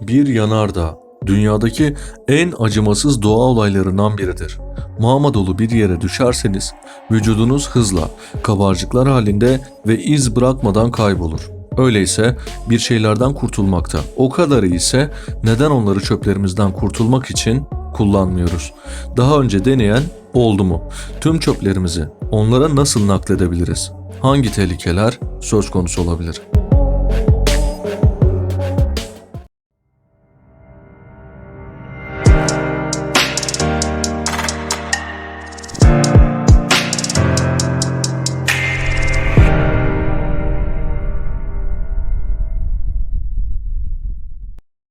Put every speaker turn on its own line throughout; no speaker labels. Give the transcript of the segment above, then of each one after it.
Bir yanardağ dünyadaki en acımasız doğa olaylarından biridir. Mağma dolu bir yere düşerseniz vücudunuz hızla, kabarcıklar halinde ve iz bırakmadan kaybolur. Öyleyse bir şeylerden kurtulmakta o kadar iyiyse neden onları çöplerimizden kurtulmak için kullanmıyoruz? Daha önce deneyen oldu mu? Tüm çöplerimizi onlara nasıl nakledebiliriz? Hangi tehlikeler söz konusu olabilir?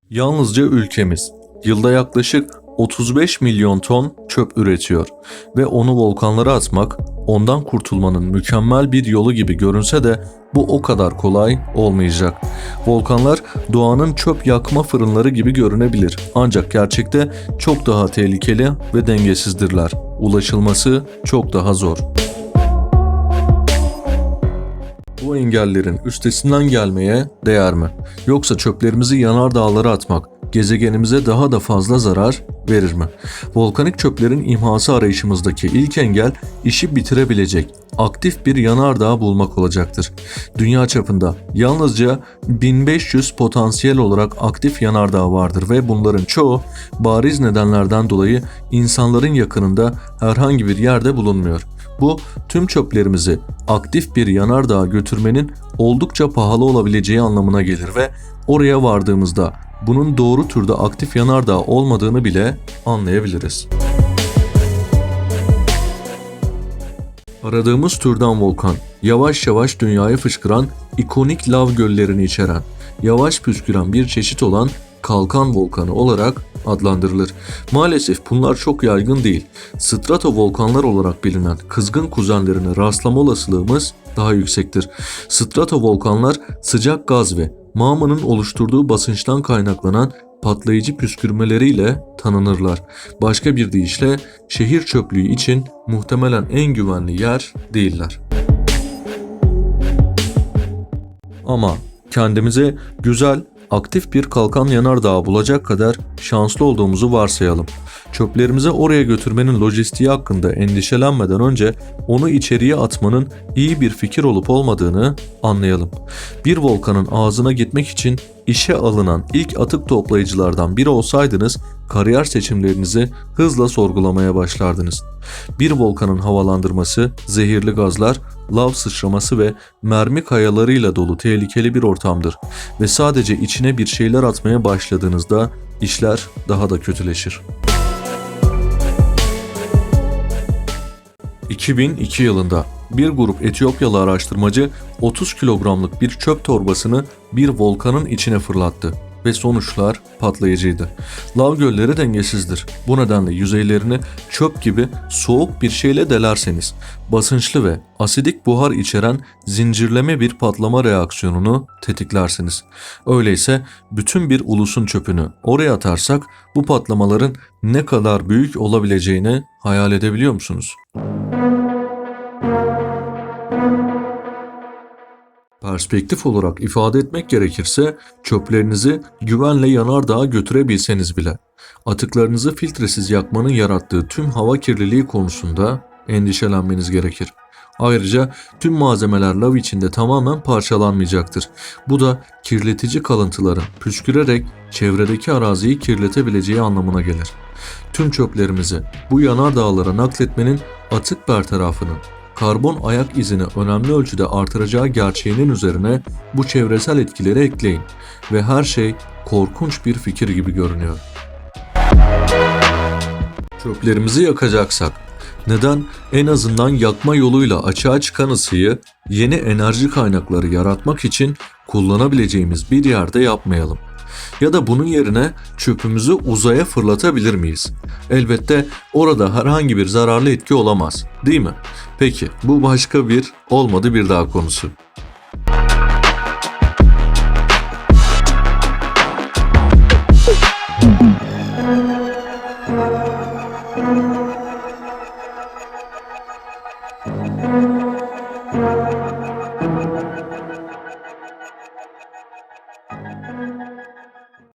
Yalnızca ülkemiz yılda yaklaşık 35 milyon ton çöp üretiyor ve onu volkanlara atmak ondan kurtulmanın mükemmel bir yolu gibi görünse de bu o kadar kolay olmayacak. Volkanlar doğanın çöp yakma fırınları gibi görünebilir ancak gerçekte çok daha tehlikeli ve dengesizdirler. Ulaşılması çok daha zor. Bu engellerin üstesinden gelmeye değer mi? Yoksa çöplerimizi yanar dağlara atmak gezegenimize daha da fazla zarar verir mi? Volkanik çöplerin imhası arayışımızdaki ilk engel işi bitirebilecek aktif bir yanardağ bulmak olacaktır. Dünya çapında yalnızca 1500 potansiyel olarak aktif yanardağ vardır ve bunların çoğu bariz nedenlerden dolayı insanların yakınında herhangi bir yerde bulunmuyor. Bu tüm çöplerimizi aktif bir yanardağa götürmenin oldukça pahalı olabileceği anlamına gelir ve oraya vardığımızda bunun doğru türde aktif yanardağ olmadığını bile anlayabiliriz. Aradığımız türden volkan, yavaş yavaş dünyaya fışkıran ikonik lav göllerini içeren, yavaş püsküren bir çeşit olan kalkan volkanı olarak adlandırılır. Maalesef bunlar çok yaygın değil. Strato volkanlar olarak bilinen kızgın kuzenlerine rastlama olasılığımız daha yüksektir. Strato volkanlar sıcak gaz ve mağmanın oluşturduğu basınçtan kaynaklanan patlayıcı püskürmeleriyle tanınırlar. Başka bir deyişle şehir çöplüğü için muhtemelen en güvenli yer değiller. Ama kendimize güzel, aktif bir kalkan yanardağ bulacak kadar şanslı olduğumuzu varsayalım. Çöplerimizi oraya götürmenin lojistiği hakkında endişelenmeden önce onu içeriye atmanın iyi bir fikir olup olmadığını anlayalım. Bir volkanın ağzına gitmek için işe alınan ilk atık toplayıcılardan biri olsaydınız kariyer seçimlerinizi hızla sorgulamaya başlardınız. Bir volkanın havalandırması, zehirli gazlar, lav sıçraması ve mermi kayalarıyla dolu tehlikeli bir ortamdır ve sadece içine bir şeyler atmaya başladığınızda işler daha da kötüleşir. 2002 yılında bir grup Etiyopyalı araştırmacı 30 kilogramlık bir çöp torbasını bir volkanın içine fırlattı ve sonuçlar patlayıcıydı. Lav gölleri dengesizdir. Bu nedenle yüzeylerini çöp gibi soğuk bir şeyle delerseniz basınçlı ve asidik buhar içeren zincirleme bir patlama reaksiyonunu tetiklersiniz. Öyleyse bütün bir ulusun çöpünü oraya atarsak bu patlamaların ne kadar büyük olabileceğini hayal edebiliyor musunuz? Perspektif olarak ifade etmek gerekirse çöplerinizi güvenle yanardağa götürebilseniz bile atıklarınızı filtresiz yakmanın yarattığı tüm hava kirliliği konusunda endişelenmeniz gerekir. Ayrıca tüm malzemeler lav içinde tamamen parçalanmayacaktır. Bu da kirletici kalıntıların püskürerek çevredeki araziyi kirletebileceği anlamına gelir. Tüm çöplerimizi bu yanardağlara nakletmenin atık bertarafının karbon ayak izini önemli ölçüde artıracağı gerçeğinin üzerine bu çevresel etkileri ekleyin ve her şey korkunç bir fikir gibi görünüyor. Çöplerimizi yakacaksak neden en azından yakma yoluyla açığa çıkan ısıyı yeni enerji kaynakları yaratmak için kullanabileceğimiz bir yerde yapmayalım? Ya da bunun yerine çöpümüzü uzaya fırlatabilir miyiz? Elbette orada herhangi bir zararlı etki olamaz, değil mi? Peki bu başka bir olmadı bir daha konusu.